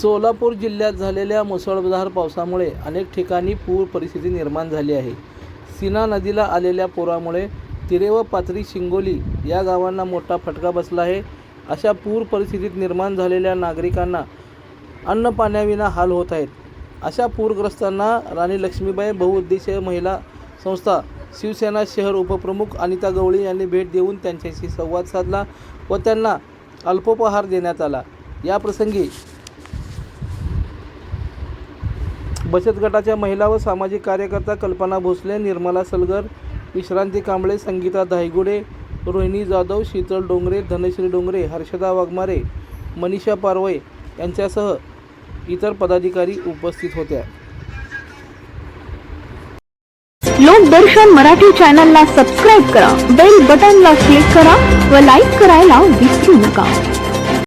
सोलापूर जिल्ह्यात झालेल्या मुसळधार पावसामुळे अनेक ठिकाणी पूर परिस्थिती निर्माण झाली आहे. सीना नदीला आलेल्या पुरामुळे तिरे व पाथरी शिंगोली या गावांना मोठा फटका बसला आहे. अशा पूर परिस्थितीत निर्माण झालेल्या नागरिकांना अन्न पाण्याविना हाल होत आहेत. अशा पूरग्रस्तांना राणी लक्ष्मीबाई बहुउद्देशीय महिला संस्था शिवसेना शहर उपप्रमुख अनिता गवळी यांनी भेट देऊन त्यांच्याशी संवाद साधला व त्यांना अल्पोपहार देण्यात आला. याप्रसंगी बचत गटाच्या महिला व सामाजिक कार्यकर्ता कल्पना भोसले निर्मला सलगर विश्रांती कांबळे संगीता धायगुडे रोहिणी जाधव शीतल डोंगरे धनश्री डोंगरे हर्षदा वाघमारे मनीषा पारवे यांच्यासह इतर पदाधिकारी उपस्थित होत्या. लोकदर्शन मराठी चॅनलला सबस्क्राईब करा बेल बटनला क्लिक करा व लाईक करायला विसरू नका.